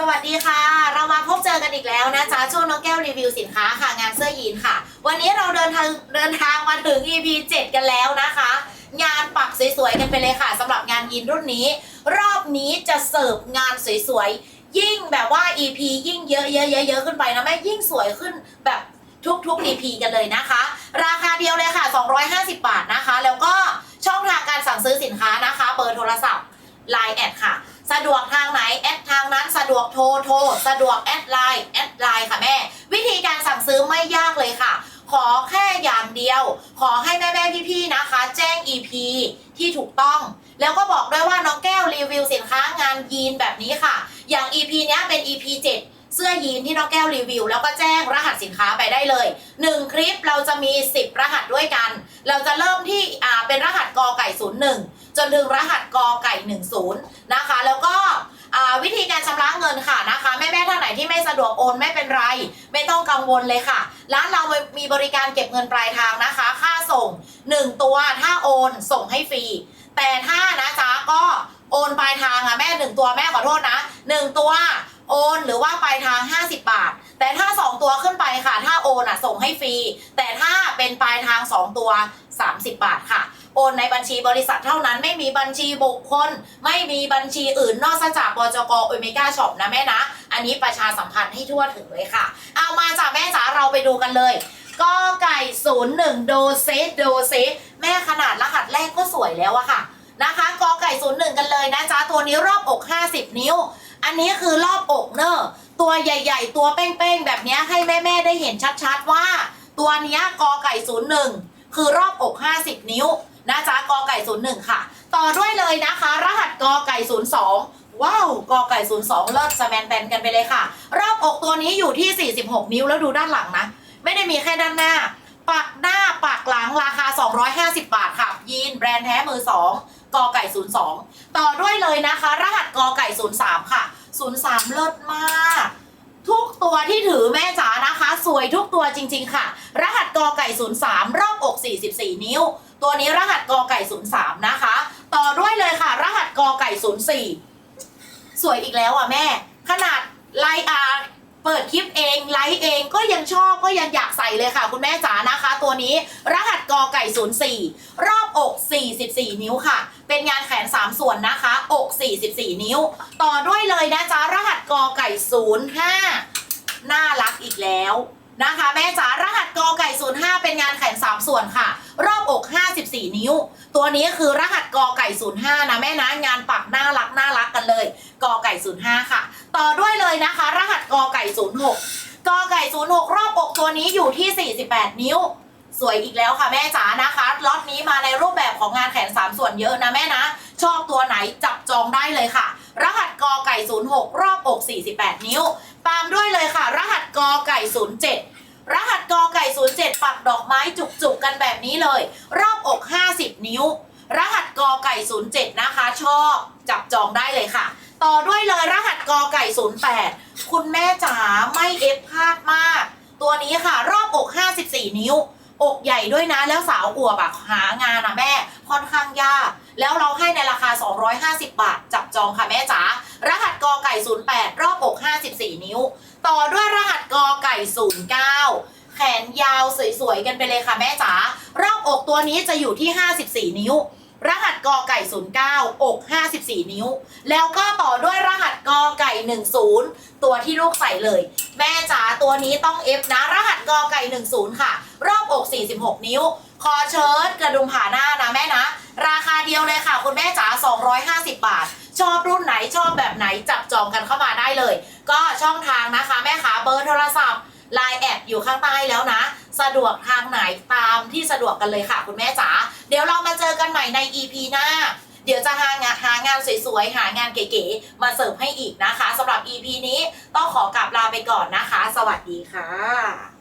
สวัสดีค่ะ เรามาพบเจอกันอีกแล้วนะจ๊ะช่วงน้องแก้วรีวิวสินค้าค่ะงานเสื้อยีนค่ะ วันนี้เราเดินทางเดินทางมาถึง EP 7 กันแล้วนะคะ งานปักสวยๆกันไปเลยค่ะสำหรับงานยีนรุ่นนี้ รอบนี้จะเสิร์ฟงานสวยๆยิ่งแบบว่า EP ยิ่งเยอะๆเยอะๆขึ้นไปนะแม่ยิ่งสวยขึ้นแบบทุกๆ EP กันเลยนะคะ ราคาเดียวเลยค่ะ 250 บาทนะคะ แล้วก็ช่องทางการสั่งซื้อสินค้านะคะเบอร์โทรศัพท์ Line แอดค่ะ สะดวกทางไหนแอดทางนั้นสะดวกโทรโทรสะดวกแอดไลน์แอดไลน์ค่ะแม่ วิธีการสั่งซื้อไม่ยากเลยค่ะ ขอแค่อย่างเดียว ขอให้แม่แม่พี่พี่ๆนะคะ แจ้ง EP ที่ถูกต้องแล้วก็บอกด้วยว่าน้องแก้วรีวิวสินค้างานยีนแบบนี้ค่ะ อย่าง EP เนี้ยเป็น EP 7 เสื้อยีนที่น้องแก้วรีวิว แล้วก็แจ้งรหัสสินค้าไปได้เลย 1 คลิปเราจะมี 10 รหัสด้วยกัน เราจะเริ่มที่อ่าเป็นรหัสกอไก่ 01 จนถึงรหัสกอไก่ 10 นะคะ แล้วก็วิธีการชำระเงินค่ะนะคะแม่แม่ท่านไหนที่ไม่สะดวกโอนไม่เป็นไร ไม่ต้องกังวลเลยค่ะ ร้านเรามีบริการเก็บเงินปลายทางนะคะ ค่าส่ง 1 ตัวถ้าโอนส่งให้ฟรี แต่ถ้านะจ๊ะก็โอนปลายทางอะแม่หนึ่งตัวแม่ขอโทษนะหนึ่งตัวโอนหรือว่าปลายทาง 50 บาท แต่ถ้า 2 ตัวขึ้นไปค่ะ ถ้าโอนอะส่งให้ฟรี แต่ถ้าเป็นปลายทาง 2 ตัว 30 บาทค่ะ โอนในบัญชีบริษัทเท่านั้นไม่มีบัญชีบุคคล ไม่มีบัญชีอื่นนอกจากบจกโอเมก้าช็อปนะแม่นะ อันนี้ประชาสัมพันธ์ให้ทั่วถึงเลยค่ะ เอามาจากแม่จ๋าเราไปดูกันเลยก็ไก่01โดเซโดเซแม่ขนาดรหัสแรกก็สวยแล้วอะค่ะนะคะกอไก่01กันเลยนะจ๊ะตัวนี้รอบอก 50 นิ้ว อันนี้คือรอบอกเนอะตัวใหญ่ ๆ ตัวเป้งๆ แบบนี้ให้แม่ ๆ ได้เห็นชัดๆว่า ตัวนี้กอไก่01 คือรอบอก 50 นิ้วนะจ๊ะกอไก่ 01 ค่ะ ต่อด้วยเลยนะคะ รหัสกอไก่ 02 ว้าวกอไก่ 02 เลิศสแมนแตนกันไปเลยค่ะ รอบอกตัวนี้อยู่ที่ 46 นิ้วแล้วดูด้านหลังนะ ไม่ได้มีแค่ด้านหน้าปักหน้าปักหลังราคา 250 บาทค่ะ ยีนแบรนด์แท้มือ 2 กอไก่ 02 ต่อด้วยเลยนะคะ รหัสกอไก่ 03 ค่ะ 03 เลิศมาก ทุกตัวที่ถือแม่ สวยทุกตัวจริง ๆ ค่ะ รหัสกอไก่ 03 รอบอก 44 นิ้ว ตัวนี้รหัสกอไก่ 03 นะคะ ต่อด้วยเลยค่ะ รหัสกอไก่ 04 สวยอีกแล้วอะแม่ ขนาดไลอาร์เปิดคลิปเองไลฟ์เองก็ยังชอบก็ยังอยากใส่เลยค่ะ คุณแม่จ๋านะคะ ตัวนี้รหัสกอไก่ 04 รอบอก 44 นิ้วค่ะ เป็นงานแขน 3 ส่วนนะคะ อก 44 นิ้ว ต่อด้วยเลยนะจ๊ะรหัสกอไก่ 05 น่ารักอีกแล้ว นะคะ แม่จ๋ารหัสกอไก่05 เป็นงานแขน 3 ส่วนค่ะ รอบอก 54 นิ้ว ตัวนี้คือรหัสกอไก่ 05 นะแม่นะงานปักน่ารักน่ารักกันเลยกอไก่ 05 ค่ะ ต่อด้วยเลยนะคะ รหัสกอไก่ 06กอไก่ 06 รอบอกตัวนี้อยู่ที่ 48 นิ้ว สวยอีกแล้วค่ะแม่จ๋านะคะล็อตนี้มาในรูปแบบของงานแขน 3 ส่วนเยอะนะแม่นะ ชอบตัวไหนจับจองได้เลยค่ะ รหัสกอไก่ 06 รอบอก 48 นิ้ว ตามด้วยเลยค่ะ รหัสกอไก่ 07 รหัสกอไก่ 07 ปักดอกไม้จุกๆ กันแบบนี้เลย รอบอก 50 นิ้ว รหัสกอไก่ 07 นะคะ ชอบจับจองได้เลยค่ะ ต่อด้วยเลยรหัสกอไก่ 08 คุณแม่จ๋าไม่เอฟพลาดมาก ตัวนี้ค่ะ รอบอก 54 นิ้ว อกใหญ่ด้วยนะแล้วสาวอวบอะหางานอะแม่ค่อนข้างยาก แล้วเราให้ในราคา 250 บาท จับจองค่ะแม่จ๋ารหัสกอไก่ 08 รอบอก 54 นิ้ว ต่อด้วยรหัสกอไก่ 09 แขนยาวสวยๆกันไปเลยค่ะแม่จ๋ารอบอกตัวนี้จะอยู่ที่ 54 นิ้วรหัสกอไก่ 09 อก 54 นิ้ว แล้วก็ต่อด้วยรหัสกอไก่ 10 ตัวที่ลูกใส่เลย แม่จ๋าตัวนี้ต้องเอฟนะ รหัสกอไก่ 10 ค่ะ รอบอก 46 นิ้ว คอเชิ้ตกระดุมผ่าหน้านะแม่นะ ราคาเดียวเลยค่ะ คุณแม่จ๋า 250 บาท ชอบรุ่นไหนชอบแบบไหนจับจองกันเข้ามาได้เลย ก็ช่องทางนะคะ แม่ขาเบอร์โทรศัพท์ไลน์แอดอยู่ข้างใต้แล้วนะ สะดวกทางไหนตามที่สะดวกกันเลยค่ะ คุณแม่จ๋าเดี๋ยวเรามาเจอกันใหม่ใน EP หน้า เดี๋ยวจะหางานหางานสวยๆ หางานเก๋ๆ มาเสิร์ฟให้อีกนะคะสำหรับ EP นี้ต้องขอกลับลาไปก่อนนะคะ สวัสดีค่ะ